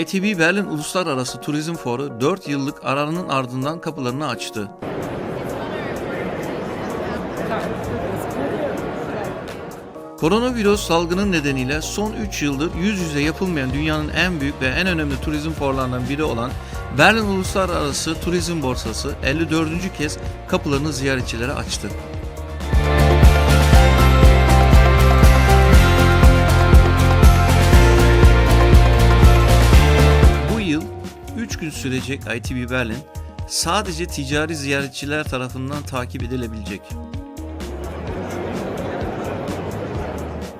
ITB Berlin Uluslararası Turizm Fuarı 4 yıllık aranın ardından kapılarını açtı. Koronavirüs salgının nedeniyle son 3 yıldır yüz yüze yapılmayan dünyanın en büyük ve en önemli turizm fuarlarından biri olan Berlin Uluslararası Turizm Borsası 54. kez kapılarını ziyaretçilere açtı. Sürecek ITB Berlin sadece ticari ziyaretçiler tarafından takip edilebilecek.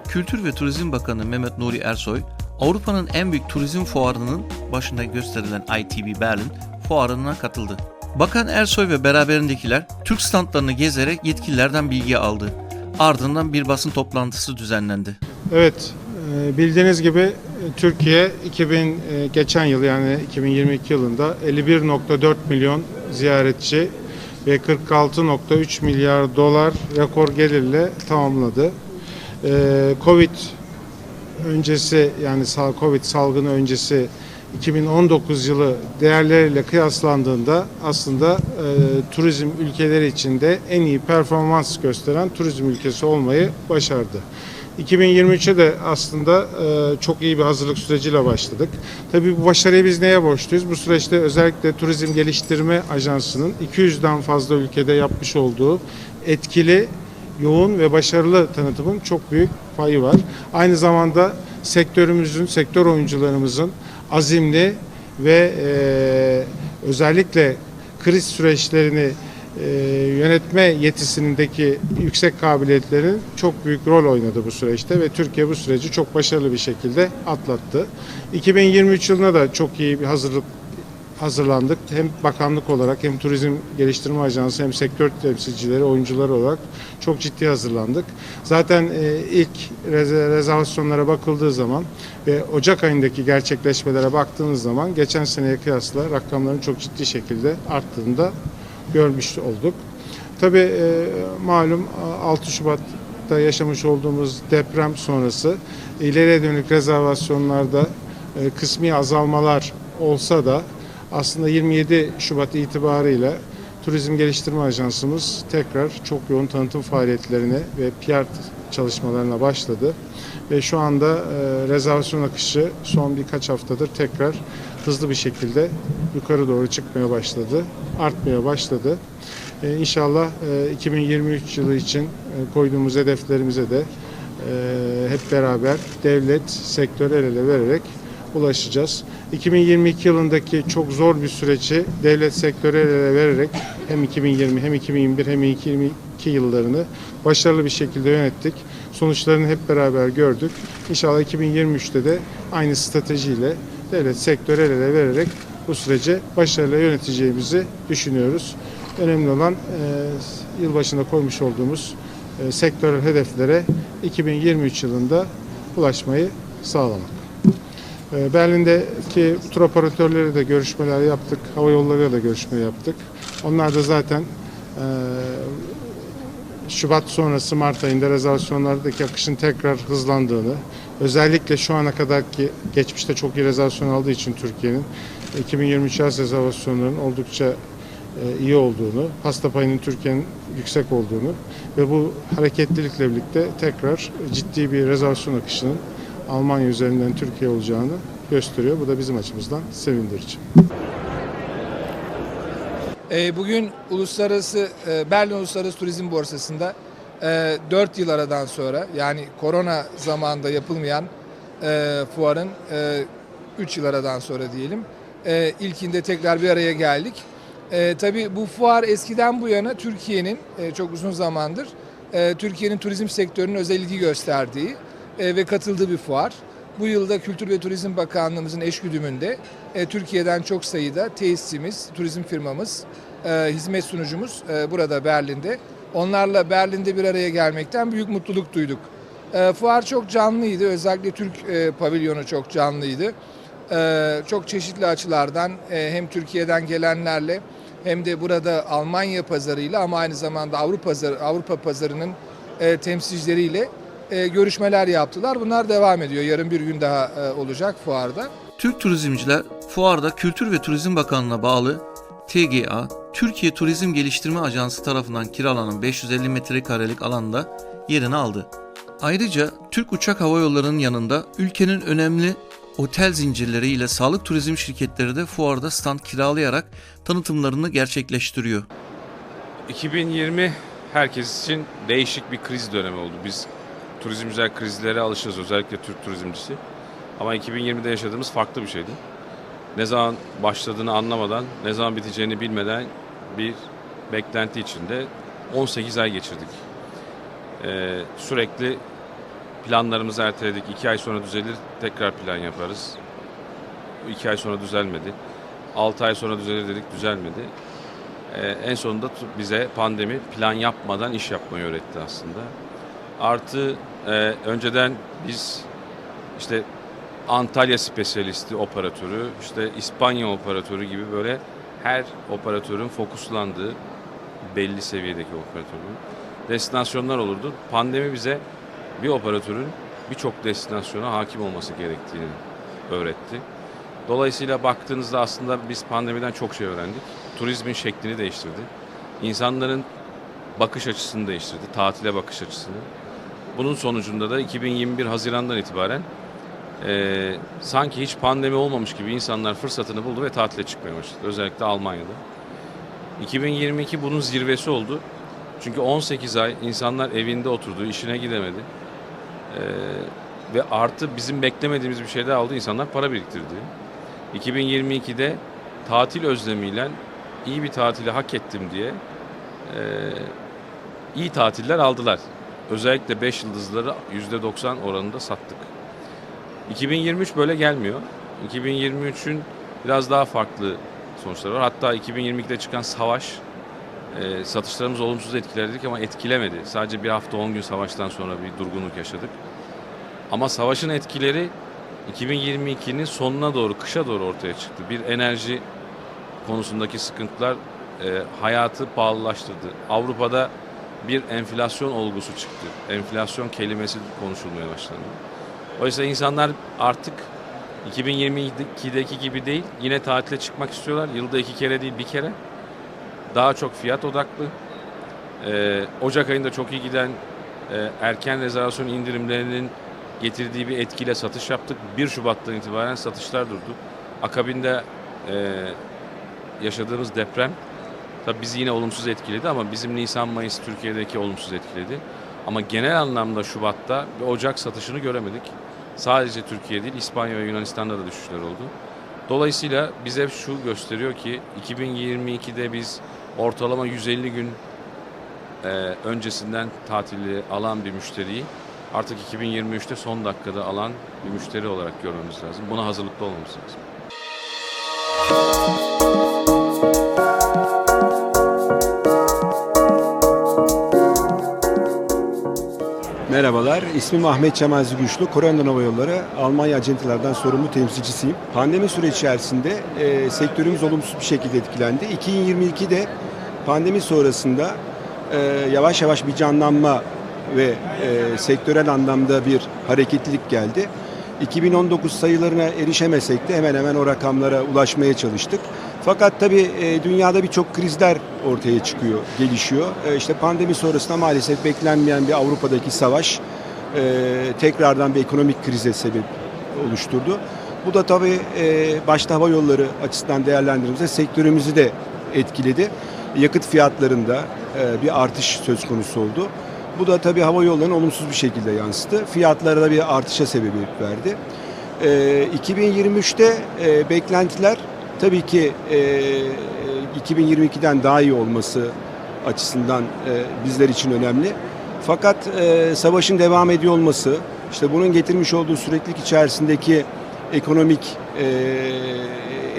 Kültür ve Turizm Bakanı Mehmet Nuri Ersoy, Avrupa'nın en büyük turizm fuarının başında gösterilen ITB Berlin fuarına katıldı. Bakan Ersoy ve beraberindekiler Türk standlarını gezerek yetkililerden bilgi aldı. Ardından bir basın toplantısı düzenlendi. Evet, e, bildiğiniz gibi Türkiye 2000 e, geçen yıl yani 2022 yılında 51.4 milyon ziyaretçi ve 46.3 milyar dolar rekor gelirle tamamladı. E, Covid öncesi yani Covid salgını öncesi 2019 yılı değerleriyle kıyaslandığında aslında e, turizm ülkeleri içinde en iyi performans gösteren turizm ülkesi olmayı başardı. 2023'e de aslında e, çok iyi bir hazırlık süreciyle başladık. Tabii bu başarıyı biz neye borçluyuz? Bu süreçte özellikle Turizm Geliştirme Ajansı'nın 200'den fazla ülkede yapmış olduğu etkili, yoğun ve başarılı tanıtımın çok büyük payı var. Aynı zamanda sektörümüzün, sektör oyuncularımızın azimli ve e, özellikle kriz süreçlerini e, yönetme yetisindeki yüksek kabiliyetlerin çok büyük rol oynadı bu süreçte ve Türkiye bu süreci çok başarılı bir şekilde atlattı. 2023 yılına da çok iyi bir hazırlık hazırlandık. Hem bakanlık olarak hem Turizm Geliştirme Ajansı hem sektör temsilcileri, oyuncuları olarak çok ciddi hazırlandık. Zaten e, ilk reze- rezervasyonlara bakıldığı zaman ve Ocak ayındaki gerçekleşmelere baktığınız zaman geçen seneye kıyasla rakamların çok ciddi şekilde arttığını da görmüş olduk. Tabii e, malum 6 Şubat'ta yaşamış olduğumuz deprem sonrası ileriye dönük rezervasyonlarda e, kısmi azalmalar olsa da aslında 27 Şubat itibarıyla Turizm Geliştirme Ajansımız tekrar çok yoğun tanıtım faaliyetlerine ve PR çalışmalarına başladı. Ve şu anda e, rezervasyon akışı son birkaç haftadır tekrar hızlı bir şekilde yukarı doğru çıkmaya başladı, artmaya başladı. E, İnşallah e, 2023 yılı için e, koyduğumuz hedeflerimize de e, hep beraber devlet, sektör el ele vererek ulaşacağız. 2022 yılındaki çok zor bir süreci devlet sektörü el ele vererek hem 2020 hem 2021 hem 2022 yıllarını başarılı bir şekilde yönettik. Sonuçlarını hep beraber gördük. İnşallah 2023'te de aynı stratejiyle devlet sektörü el ele vererek bu süreci başarıyla yöneteceğimizi düşünüyoruz. Önemli olan e, yılbaşında koymuş olduğumuz e, sektörel hedeflere 2023 yılında ulaşmayı sağlamak. E, Berlin'deki tur operatörleri de görüşmeler yaptık, hava yollarıyla da görüşme yaptık. Onlar da zaten e, Şubat sonrası Mart ayında rezervasyonlardaki akışın tekrar hızlandığını, özellikle şu ana kadar ki geçmişte çok iyi rezervasyon aldığı için Türkiye'nin 2023 yaz rezervasyonlarının oldukça e, iyi olduğunu, hasta payının Türkiye'nin yüksek olduğunu ve bu hareketlilikle birlikte tekrar ciddi bir rezervasyon akışının Almanya üzerinden Türkiye olacağını gösteriyor. Bu da bizim açımızdan sevindirici. E, Bugün uluslararası e, Berlin Uluslararası Turizm Borsası'nda 4 yıl aradan sonra yani korona zamanında yapılmayan e, fuarın 3 yıl aradan sonra diyelim e, ilkinde tekrar bir araya geldik. E, tabii bu fuar eskiden bu yana Türkiye'nin e, çok uzun zamandır e, Türkiye'nin turizm sektörünün özel ilgi gösterdiği e, ve katıldığı bir fuar. Bu yılda Kültür ve Turizm Bakanlığımızın eşgüdümünde e, Türkiye'den çok sayıda tesisimiz, turizm firmamız, e, hizmet sunucumuz e, burada Berlin'de. Onlarla Berlin'de bir araya gelmekten büyük mutluluk duyduk. E, fuar çok canlıydı. Özellikle Türk e, pavilyonu çok canlıydı. E, çok çeşitli açılardan e, hem Türkiye'den gelenlerle hem de burada Almanya pazarıyla ama aynı zamanda Avrupa pazarı, Avrupa pazarının e, temsilcileriyle e, görüşmeler yaptılar. Bunlar devam ediyor. Yarın bir gün daha e, olacak fuarda. Türk turizmciler fuarda Kültür ve Turizm Bakanlığı'na bağlı TGA, Türkiye Turizm Geliştirme Ajansı tarafından kiralanan 550 metrekarelik alanda yerini aldı. Ayrıca Türk Uçak Hava Yolları'nın yanında ülkenin önemli otel zincirleri ile sağlık turizm şirketleri de fuarda stand kiralayarak tanıtımlarını gerçekleştiriyor. 2020 herkes için değişik bir kriz dönemi oldu. Biz turizmciler krizlere alışırız özellikle Türk turizmcisi. Ama 2020'de yaşadığımız farklı bir şeydi. Ne zaman başladığını anlamadan, ne zaman biteceğini bilmeden bir beklenti içinde 18 ay geçirdik. Ee, sürekli planlarımızı erteledik. 2 ay sonra düzelir, tekrar plan yaparız. 2 ay sonra düzelmedi. 6 ay sonra düzelir dedik, düzelmedi. Ee, en sonunda bize pandemi plan yapmadan iş yapmayı öğretti aslında. Artı e, önceden biz işte Antalya spesyalisti operatörü, işte İspanya operatörü gibi böyle her operatörün fokuslandığı belli seviyedeki operatörün destinasyonlar olurdu. Pandemi bize bir operatörün birçok destinasyona hakim olması gerektiğini öğretti. Dolayısıyla baktığınızda aslında biz pandemiden çok şey öğrendik. Turizmin şeklini değiştirdi. İnsanların bakış açısını değiştirdi. Tatile bakış açısını. Bunun sonucunda da 2021 Haziran'dan itibaren eee, sanki hiç pandemi olmamış gibi insanlar fırsatını buldu ve tatile çıkmaya başladı. Özellikle Almanya'da. 2022 bunun zirvesi oldu. Çünkü 18 ay insanlar evinde oturdu, işine gidemedi. Eee, ve artı bizim beklemediğimiz bir şey daha oldu. İnsanlar para biriktirdi. 2022'de tatil özlemiyle iyi bir tatili hak ettim diye eee, iyi tatiller aldılar. Özellikle 5 yıldızları %90 oranında sattık. 2023 böyle gelmiyor. 2023'ün biraz daha farklı sonuçları var. Hatta 2022'de çıkan savaş eee, satışlarımız olumsuz etkiledik ama etkilemedi. Sadece bir hafta 10 gün savaştan sonra bir durgunluk yaşadık. Ama savaşın etkileri 2022'nin sonuna doğru, kışa doğru ortaya çıktı. Bir enerji konusundaki sıkıntılar e, hayatı pahalılaştırdı. Avrupa'da bir enflasyon olgusu çıktı. Enflasyon kelimesi konuşulmaya başlandı. Oysa insanlar artık 2022'deki gibi değil, yine tatile çıkmak istiyorlar. Yılda iki kere değil, bir kere. Daha çok fiyat odaklı. E, Ocak ayında çok iyi giden e, erken rezervasyon indirimlerinin getirdiği bir etkiyle satış yaptık. 1 Şubat'tan itibaren satışlar durdu. Akabinde e, yaşadığımız deprem tabii bizi yine olumsuz etkiledi ama bizim Nisan-Mayıs Türkiye'deki olumsuz etkiledi. Ama genel anlamda Şubat'ta bir Ocak satışını göremedik. Sadece Türkiye değil İspanya ve Yunanistan'da da düşüşler oldu. Dolayısıyla bize şu gösteriyor ki 2022'de biz ortalama 150 gün e, öncesinden tatili alan bir müşteriyi artık 2023'te son dakikada alan bir müşteri olarak görmemiz lazım. Buna hazırlıklı olmamız lazım. Merhabalar, ismim Ahmet Cemal Güçlü. Koreyan Hava Yolları Almanya acentalardan sorumlu temsilcisiyim. Pandemi süreci içerisinde e, sektörümüz olumsuz bir şekilde etkilendi. 2022'de pandemi sonrasında e, yavaş yavaş bir canlanma ve e, sektörel anlamda bir hareketlilik geldi. 2019 sayılarına erişemesek de hemen hemen o rakamlara ulaşmaya çalıştık. Fakat tabii e, dünyada birçok krizler ortaya çıkıyor, gelişiyor. E, işte pandemi sonrasında maalesef beklenmeyen bir Avrupa'daki savaş e, tekrardan bir ekonomik krize sebep oluşturdu. Bu da tabii başta hava yolları açısından değerlendirdiğimizde sektörümüzü de etkiledi. Yakıt fiyatlarında bir artış söz konusu oldu. Bu da tabii hava yollarına olumsuz bir şekilde yansıdı. Fiyatlara da bir artışa sebebiyet verdi. E, 2023'te e, beklentiler tabii ki e, 2022'den daha iyi olması açısından e, bizler için önemli. Fakat e, savaşın devam ediyor olması, işte bunun getirmiş olduğu süreklilik içerisindeki ekonomik e,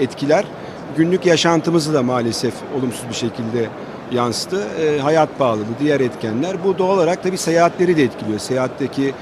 etkiler günlük yaşantımızı da maalesef olumsuz bir şekilde yansıdı. E, hayat pahalılığı, diğer etkenler. Bu doğal olarak tabii seyahatleri de etkiliyor. Seyahatteki e,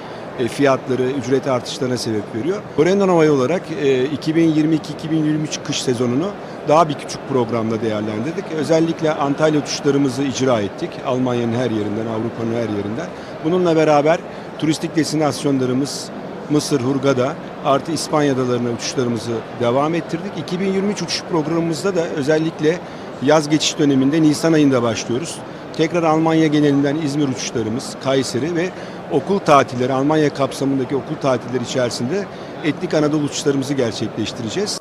fiyatları, ücret artışlarına sebep veriyor. Koreyan Hava Yolu olarak e, 2022-2023 kış sezonunu daha bir küçük programda değerlendirdik. Özellikle Antalya uçuşlarımızı icra ettik. Almanya'nın her yerinden, Avrupa'nın her yerinden. Bununla beraber turistik destinasyonlarımız Mısır, Hurgada artı İspanya adalarına uçuşlarımızı devam ettirdik. 2023 uçuş programımızda da özellikle yaz geçiş döneminde Nisan ayında başlıyoruz. Tekrar Almanya genelinden İzmir uçuşlarımız, Kayseri ve okul tatilleri, Almanya kapsamındaki okul tatilleri içerisinde etnik Anadolu uçuşlarımızı gerçekleştireceğiz.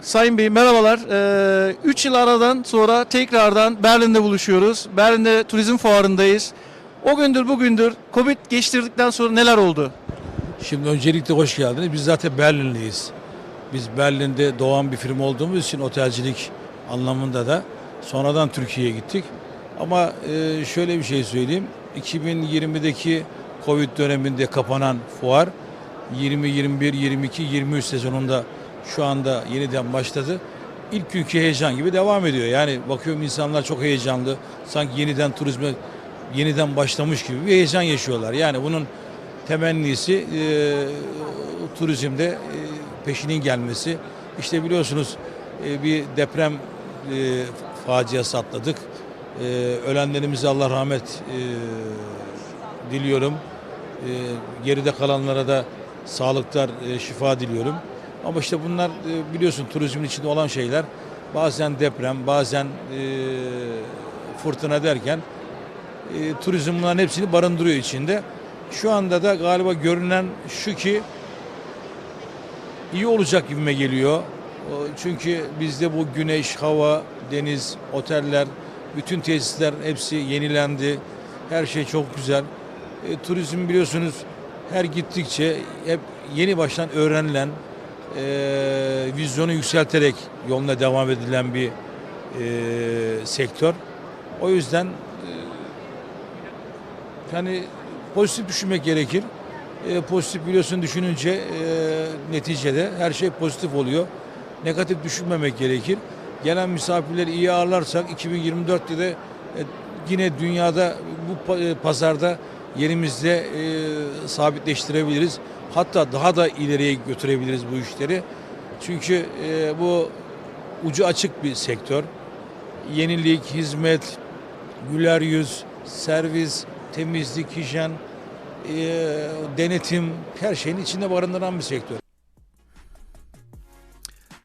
Sayın Bey merhabalar. 3 yıl aradan sonra tekrardan Berlin'de buluşuyoruz. Berlin'de turizm fuarındayız. O gündür bugündür Covid geçtirdikten sonra neler oldu? Şimdi öncelikle hoş geldiniz. Biz zaten Berlinliyiz. Biz Berlin'de doğan bir firma olduğumuz için otelcilik anlamında da sonradan Türkiye'ye gittik. Ama e, şöyle bir şey söyleyeyim. 2020'deki Covid döneminde kapanan fuar 20, 21, 22, 23 sezonunda şu anda yeniden başladı. İlk günkü heyecan gibi devam ediyor. Yani bakıyorum insanlar çok heyecanlı. Sanki yeniden turizme yeniden başlamış gibi bir heyecan yaşıyorlar. Yani bunun temennisi e, turizmde e, peşinin gelmesi. İşte biliyorsunuz e, bir deprem e, faciası atladık. E, ölenlerimize Allah rahmet e, diliyorum. E, geride kalanlara da sağlıklar, e, şifa diliyorum. Ama işte bunlar e, biliyorsun turizmin içinde olan şeyler. Bazen deprem, bazen e, fırtına derken e, turizm bunların hepsini barındırıyor içinde. Şu anda da galiba görünen şu ki iyi olacak gibime geliyor. Çünkü bizde bu güneş, hava, deniz, oteller, bütün tesisler hepsi yenilendi. Her şey çok güzel. E, turizm biliyorsunuz her gittikçe hep yeni baştan öğrenilen, e, vizyonu yükselterek yoluna devam edilen bir e, sektör. O yüzden yani pozitif düşünmek gerekir. E, pozitif biliyorsun düşününce e, neticede her şey pozitif oluyor. Negatif düşünmemek gerekir. Gelen misafirleri iyi ağırlarsak 2024'te de e, yine dünyada bu e, pazarda yerimizde e, sabitleştirebiliriz. Hatta daha da ileriye götürebiliriz bu işleri. Çünkü e, bu ucu açık bir sektör. Yenilik, hizmet, güler yüz, servis, temizlik, hijyen, e, denetim her şeyin içinde barındıran bir sektör.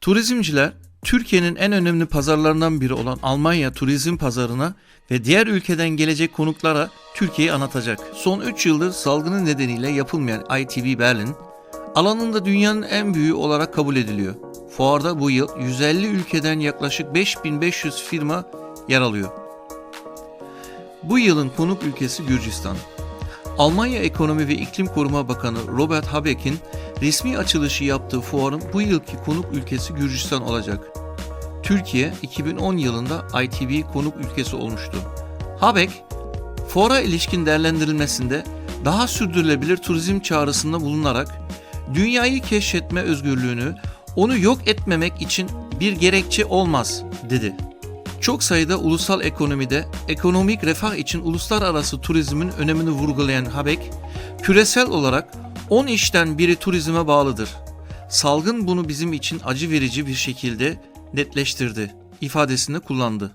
Turizmciler Türkiye'nin en önemli pazarlarından biri olan Almanya turizm pazarına ve diğer ülkeden gelecek konuklara Türkiye'yi anlatacak. Son 3 yıldır salgının nedeniyle yapılmayan ITV Berlin alanında dünyanın en büyüğü olarak kabul ediliyor. Fuarda bu yıl 150 ülkeden yaklaşık 5500 firma yer alıyor. Bu yılın konuk ülkesi Gürcistan. Almanya Ekonomi ve İklim Koruma Bakanı Robert Habeck'in resmi açılışı yaptığı fuarın bu yılki konuk ülkesi Gürcistan olacak. Türkiye 2010 yılında ITV konuk ülkesi olmuştu. Habeck, fuara ilişkin değerlendirilmesinde daha sürdürülebilir turizm çağrısında bulunarak dünyayı keşfetme özgürlüğünü onu yok etmemek için bir gerekçe olmaz dedi. Çok sayıda ulusal ekonomide ekonomik refah için uluslararası turizmin önemini vurgulayan Habeck, küresel olarak 10 işten biri turizme bağlıdır. Salgın bunu bizim için acı verici bir şekilde netleştirdi ifadesini kullandı.